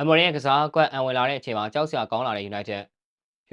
အမေရိကန်ကစားကွက်အံဝင်လာတဲ့အချိန်မှာကြောက်စရာကောင်းလာတဲ့ United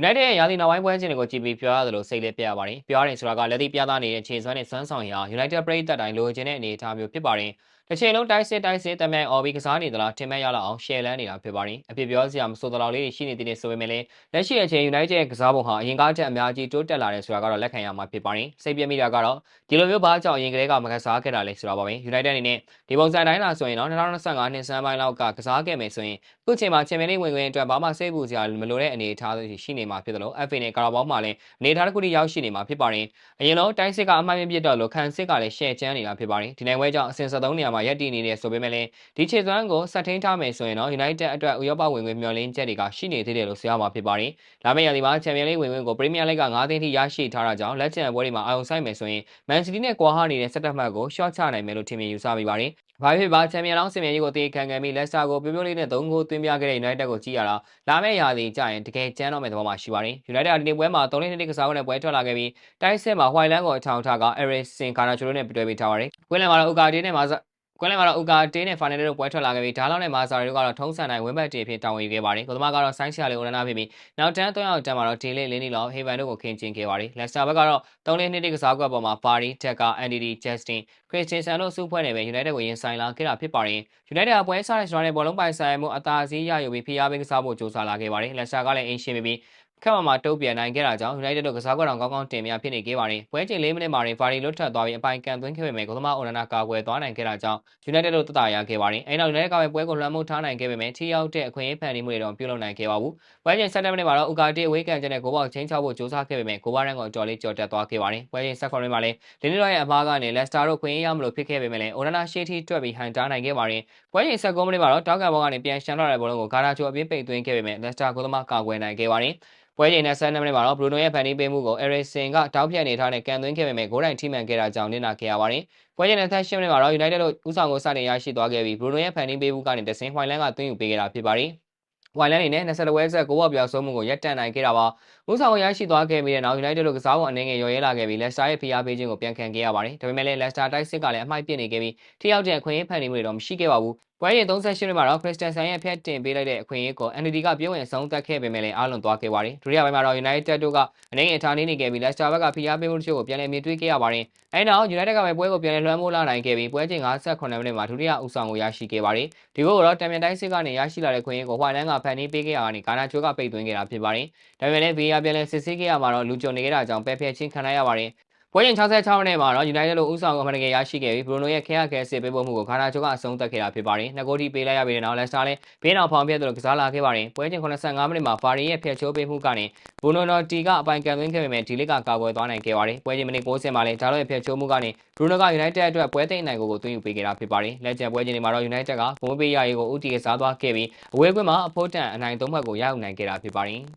United ရဲ့ရာသီနောက်ပိုင်းပွဲချင်းတွေကိုကြည့်ပြီးပြောရသလိုစိတ်လည်းပြရပါတယ်။ပြောရရင်ဆိုတာကလက်သီးပြသနေတဲ့ခြေစွမ်းနဲ့စွမ်းဆောင်ရာ United ပရိသတ်တိုင်းလိုချင်တဲ့အနေအထားမျိုးဖြစ်ပါတယ်။တစ်ချိန်လုံးတိုက်စစ်တိုက်စစ်တမန်အော်ဘီကစားနေသလားထင်မဲ့ရလောက်အောင်ရှယ်လန်းနေတာဖြစ်ပါတယ်။အဖြစ်ပြောစရာမဆိုသလောက်လေးရှိနေသေးတယ်ဆိုပေမဲ့လည်းလက်ရှိအချိန် United ရဲ့ကစားပုံဟာအရင်ကားချက်အများကြီးတိုးတက်လာတယ်ဆိုတာကတော့လက်ခံရမှာဖြစ်ပါတယ်။စိတ်ပြမိတာကတော့ဒီလိုမျိုးဘာကြောင့်အရင်ကတည်းကမကစားခဲ့တာလဲဆိုတာပါပဲ။ United အနေနဲ့ဒီပုံစံတိုင်းလာဆိုရင်တော့2025နှစ်စမ်းပိုင်းလောက်ကကစားခဲ့မယ်ဆိုရင်အခုချိန်မှာချန်ပီယံလိဝင်ခွင့်အတွက်ဘာမှစိတ်ပူစရာမလိုတဲ့အနေအထားရှိနေမှာဖြစ်တယ်လို့ FA နဲ့ကာရာဘောင်းမှာလည်းအနေအထားတစ်ခုတည်းရောက်ရှိနေမှာဖြစ်ပါတယ်။အရင်လုံးတိုင်းစစ်ကအမှန်ပြပြတော့လို့ခံစစ်ကလည်းရှယ်ချမ်းနေတာဖြစ်ပါတယ်။ဒီနိုင်ပွဲကြောင့်အဆင့်73နေရာမှာရပ်တည်နေတဲ့ဆိုပေမဲ့လည်းဒီခြေစွမ်းကိုဆက်ထိန်ထားမယ်ဆိုရင်တော့ United အတွက်ဥရောပဝင်ခွင့်မျှော်လင့်ချက်တွေကရှိနေသေးတယ်လို့ဆိုရမှာဖြစ်ပါတယ်။လာမယ့်ရာသီမှာချန်ပီယံလိဝင်ခွင့်ကိုပရီးမီးယားလိဂ်က9သိန်းထိရရှိထားတာကြောင့်လက်ကျန်ပွဲတွေမှာအာရုံစိုက်မယ်ဆိုရင်မန်စီးတီးနဲ့ကွာဟနေတဲ့စက်တက်မှတ်ကိုရှော့ချနိုင်မယ်လို့ထင်မြင်ယူဆမိပါတယ်။ဘာဖြစ်ပါချန်ပီယံလောင်းစင်မြင်ကြီးကိုတေးခံခံပြီးလက်စတာကိုပြပြလေးနဲ့၃ဂိုးသွင်းပြခဲ့တဲ့ United ကိုကြည့်ရတာလာမယ့်ရာသီကျရင်တကယ်ကျန်းတော့မယ့်သဘောမှရှိပါတယ်။ United ဒီနေ့ပွဲမှာ3နှစ်နှစ်ကစားပွဲနဲ့ပွဲထွက်လာခဲ့ပြီးတိုက်စစ်မှာ White Land ကိုအထောင်ထားက Eriksen Garnacho တို့နဲ့တွဲပေးထားပါတယ်။ကွင်းလယ်မှာတော့ Ugarte နဲ့မာဇ ကွင်းလယ်မှာတော့ Ugarte နဲ့ Fernandes တို့ပွဲထွက်လာခဲ့ပြီးဒါလောက်နဲ့မာဇာရီတို့ကတော့ထုံးစံတိုင်းဝင်းဘက်တီအဖြစ်တာဝန်ယူခဲ့ပါတယ်။ကိုသမားကတော့ဆိုင်းချာလေးကိုရနာဖြစ်ပြီးနောက်တန်း၃ယောက်တန်းမှာတော့ Dele, Lindelof, Haven တို့ကိုခင်းကျင်းခဲ့ပါတယ်။ Leicester ဘက်ကတော့3နှစ်နှစ်ကစားကွက်ပေါ်မှာ Party, Decker, Andy, Justin, Christensen တို့စုဖွဲ့နေပဲ United ကိုရင်ဆိုင်လာခဲ့တာဖြစ်ပါတယ်။ United အပွဲစားတဲ့စတော်နဲ့ဘောလုံးပိုင်ဆိုင်မှုအသာစီးရယူပြီးဖိအားပေးကစားဖို့ကြိုးစားလာခဲ့ပါတယ်။ Leicester ကလည်းအင်းရှင်းပြီး ခက်မှမှာတုတ်ပြန်နိုင်ခဲ့တာကြောင့် United တို့ကစားကွက်တော်ကောင်းကောင်းတင်ပြဖြစ်နေခဲ့ပါတယ်။ပွဲချိန်၄မိနစ်မှာရင်ဖာရီလွတ်ထွက်သွားပြီးအပိုင်ကန်သွင်းခဲ့ပေမဲ့ကိုသမားအိုနာနာကာကွယ်သွားနိုင်ခဲ့တာကြောင့် United တို့တတရခဲ့ပါတယ်။အဲနောက် United ကပဲပွဲကိုလွှမ်းမိုးထားနိုင်ခဲ့ပေမဲ့ထိရောက်တဲ့အခွင့်အရေးဖန်တီးမှုတွေတော့ပြုလုပ်နိုင်ခဲ့ပါဘူး။ပွဲချိန်7မိနစ်မှာတော့ Ugarte အဝေးကန်ချက်နဲ့ဂိုးပေါက်ချင်းချောက်ဖို့ကြိုးစားခဲ့ပေမဲ့ဂိုးပါရန်ကိုအတော်လေးကြော်တက်သွားခဲ့ပါတယ်။ပွဲချိန်7မိနစ်မှာလည်းလင်းနီလောရဲ့အမားကနေ Leicester တို့ခွင့်ရရမလို့ဖြစ်ခဲ့ပေမဲ့လည်းအိုနာနာရှေ့ထိတွက်ပြီးဟန်တားနိုင်ခဲ့ပါတယ်။ပွဲချိန်19မိနစ်မှာတော့တောက်ကန်ဘောကနေပြန်ရှမ်းလာတဲ့ဘောလုံးကိုဂါနာချိုအပြင်းပိတ်သွင်းခဲ့ပေမဲ့ Leicester ဂိုးသမားကာကွယ်နိုင်ခဲ့ပါတယ်။ပွဲချိန်နဲ့12မိနစ်မှာတော့ဘရူနိုရဲ့ဖန်တီးပေးမှုကို Eriksen ကတောက်ပြတ်နေထားတဲ့ကန်သွင်းခဲ့ပေမဲ့ဂိုးတိုင်ထိမှန်ခဲ့တာကြောင့်နစ်နာခဲ့ရပါတယ်။ပွဲချိန်နဲ့18မိနစ်မှာတော့ United တို့ဥဆောင်ကိုစတင်ရရှိသွားခဲ့ပြီးဘရူနိုရဲ့ဖန်တီးပေးမှုကနေတဆင်ဟွိုင်လန်ကသွင်းယူပေးခဲ့တာဖြစ်ပါတယ်။ဝိုင်လန်နေနဲ့22ဝဲဆက်ကိုဘော့ပြောင်းဆုံးမှုကိုရပ်တန့်နိုင်ခဲ့တာပါ။ဦးဆောင်ကိုရရှိသွားခဲ့ပြီးတဲ့နောက် United တို့ကစားပုံအနေငယ်ရော်ရဲလာခဲ့ပြီး Leicester ရဲ့ဖိအားပေးခြင်းကိုပြန်ခံခဲ့ရပါတယ်။ဒါပေမဲ့လည်း Leicester တိုက်စစ်ကလည်းအမိုက်ပစ်နေခဲ့ပြီးထိရောက်တဲ့အခွင့်အရေးဖန်တီးမှုတွေတော့မရှိခဲ့ပါဘူးပွဲရင်38မိနစ်မှာတော့ Christensen ရဲ့ဖျက်တင်ပေးလိုက်တဲ့အခွင့်အရေးကို NDD ကပြုံးဝင်ဆုံးသက်ခဲ့ပေမဲ့လည်းအားလုံးသွားခဲ့ပါတယ်။ဒုတိယပိုင်းမှာတော့ United တို့ကအနေငယ်ထားနေနေခဲ့ပြီး Leicester ဘက်ကဖိအားပေးမှုတချို့ကိုပြန်လည်မြင်တွေ့ခဲ့ရပါတယ်။အဲနောက် United ကပဲပွဲကိုပြန်လည်လွှမ်းမိုးလာနိုင်ခဲ့ပြီးပွဲချိန်58မိနစ်မှာဒုတိယဦးဆောင်ကိုရရှိခဲ့ပါတယ်။ဒီကိုတော့တံမြန်တိုင်းစစ်ကနေရရှိလာတဲ့ခွင့်အရေးကိုဟွိုင်လန်ကဖန်တီးပေးခဲ့ရတာကနေဂါနာချိုကပိတ်သွင်းခဲ့တာဖြစ်ပါတယ်။ဒါပေမဲ့လည်း VAR ပြန်လည်စစ်ဆေးခဲ့ရမှာတော့လူကြုံနေခဲ့တာကြောင့်ပယ်ဖျက်ချင်းခံရရပါတယ်။ ပွဲရင်66မိနစ်မှာတော့ United တို့ဥဆောင်အမှန်တကယ်ရရှိခဲ့ပြီး Bruno ရဲ့ခဲရခဲစစ်ပေးပို့မှုကိုဂါနာချိုကအဆုံးသတ်ခဲ့တာဖြစ်ပါတယ်။နှစ်ဂိုးထိပေးလိုက်ရပြီးတဲ့နောက် Leicester လည်းဘေးနောက်ဖောင်ပြတ်တို့ကစားလာခဲ့ပါတယ်။ပွဲချင်း85မိနစ်မှာ Fari ရဲ့ဖျက်ချိုးပေးမှုကနေ Bruno Notti ကအပိုင်ကန်သွင်းခဲ့ပေမဲ့ဒီလစ်ကကာကွယ်သွားနိုင်ခဲ့ပါတယ်။ပွဲချင်းမိနစ်90မှာလည်းဒါလိုရဲ့ဖျက်ချိုးမှုကနေ Bruno က United အတွက်ပွဲသိမ်းနိုင်ကိုကိုသွင်းယူပေးခဲ့တာဖြစ်ပါတယ်။လက်ကျန်ပွဲချင်းတွေမှာတော့ United ကဘုံပေးရရေးကိုဦးတည်ကစားသွားခဲ့ပြီးအဝေးကွင်းမှာအဖို့တန်အနိုင်သုံးဘက်ကိုရယူနိုင်ခဲ့တာဖြစ်ပါတယ်။